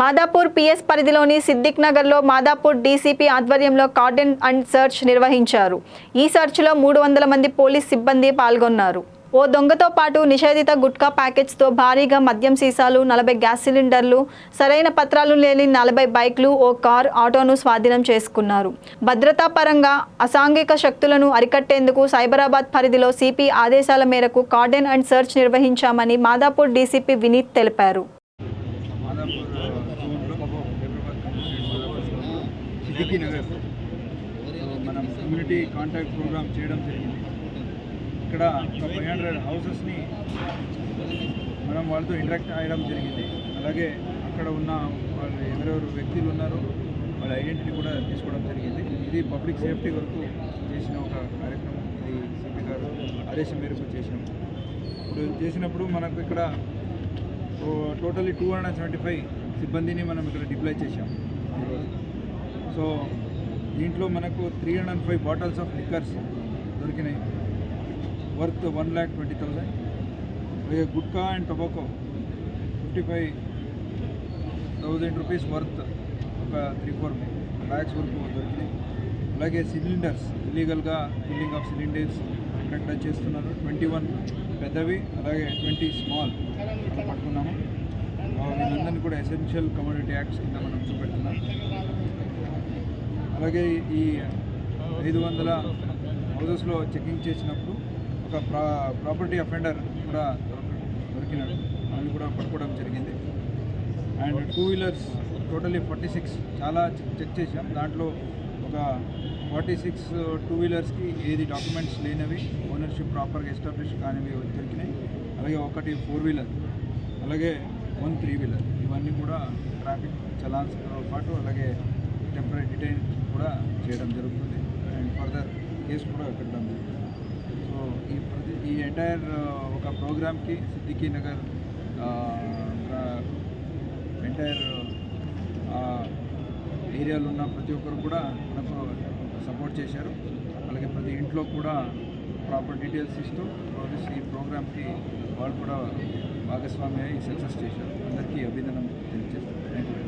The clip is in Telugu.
మాదాపూర్ పిఎస్ పరిధిలోని సిద్దిక్ నగర్లో మాదాపూర్ డీసీపీ ఆధ్వర్యంలో కార్డెన్ అండ్ సెర్చ్ నిర్వహించారు. ఈ సెర్చ్లో మూడు వందల మంది పోలీస్ సిబ్బంది పాల్గొన్నారు. ఓ దొంగతో పాటు నిషేధిత గుట్కా ప్యాకెట్స్తో భారీగా మద్యం సీసాలు నలభై గ్యాస్ సిలిండర్లు సరైన పత్రాలు లేని నలభై బైక్లు ఓ కార్ ఆటోను స్వాధీనం చేసుకున్నారు. భద్రతా పరంగా అసాంఘిక శక్తులను అరికట్టేందుకు సైబరాబాద్ పరిధిలో సిపి ఆదేశాల మేరకు కార్డెన్ అండ్ సెర్చ్ నిర్వహించామని మాదాపూర్ డీసీపీ వినీత్ తెలిపారు. సిద్దికి నగర్. మనం కమ్యూనిటీ కాంటాక్ట్ ప్రోగ్రామ్ చేయడం జరిగింది. ఇక్కడ ఒక ఫైవ్ హండ్రెడ్ హౌసెస్ని మనం వాళ్ళతో ఇంటరాక్ట్ అయ్యడం జరిగింది. అలాగే అక్కడ ఉన్న వాళ్ళు ఎవరెవరు వ్యక్తులు ఉన్నారో వాళ్ళ ఐడెంటిటీ కూడా తీసుకోవడం జరిగింది. ఇది పబ్లిక్ సేఫ్టీ వరకు చేసిన ఒక కార్యక్రమం. ఇది సిపి గారు ఆదేశం మేరకు చేసినాం. ఇప్పుడు చేసినప్పుడు మనకు ఇక్కడ totally two hundred and seventy five సిబ్బందిని మనం ఇక్కడ డిప్లాయ్ చేశాం. సో దీంట్లో మనకు three hundred and five bottles of liquors దొరికినాయి. Worth one lakh twenty thousand gutka and tobacco fifty five thousand rupees worth ఒక త్రీ ఫోర్ బ్యాగ్స్ వరకు దొరికినాయి. అలాగే సిలిండర్స్ ఇల్లీగల్గా ఫిల్లింగ్ ఆఫ్ సిలిండర్స్ అక్కడక్కడ చేస్తున్నారు. ట్వంటీ వన్ పెద్దవి అలాగే ట్వంటీ స్మాల్ ఇట్లా పట్టుకున్నాము. ఆ, వీళ్ళందరినీ కూడా ఎసెన్షియల్ కమోడిటీ యాక్ట్స్ కింద మనం చూపెడుతున్నాం అలాగే ఈ ఐదు వందల హౌసెస్లో చెకింగ్ చేసినప్పుడు ఒక ప్రా ప్రాపర్టీ అఫెండర్ కూడా దొరక దొరికినాడు. వాళ్ళు కూడా పట్టుకోవడం జరిగింది. And two wheelers totally forty six చాలా చెక్ చేసాం దాంట్లో ఒక ఫార్టీ సిక్స్ టూ వీలర్స్కి ఏది డాక్యుమెంట్స్ లేనివి ఓనర్షిప్ ప్రాపర్గా ఎస్టాబ్లిష్ కానివి దొరికినాయి. అలాగే ఒకటి ఫోర్ వీలర్ అలాగే వన్ త్రీ వీలర్ ఇవన్నీ కూడా ట్రాఫిక్ చలాన్స్తో పాటు అలాగే చేయడం జరుగుతుంది. అండ్ ఫర్దర్ కేసు కూడా పెట్టడం జరుగుతుంది. సో ఈ ప్రతి ఈ ఎంటైర్ ఒక ప్రోగ్రామ్కి సిద్దికీ నగర్ ఎంటైర్ ఏరియాలో ఉన్న ప్రతి ఒక్కరు కూడా మనకు సపోర్ట్ చేశారు. అలాగే ప్రతి ఇంట్లో కూడా ప్రాపర్ డీటెయిల్స్ ఇస్తూ పోలీస్ ఈ ప్రోగ్రామ్కి వాళ్ళు కూడా భాగస్వామి అయ్యి సక్సెస్ చేశారు. అందరికీ అభినందన తెలియజేస్తాను థ్యాంక్ యూ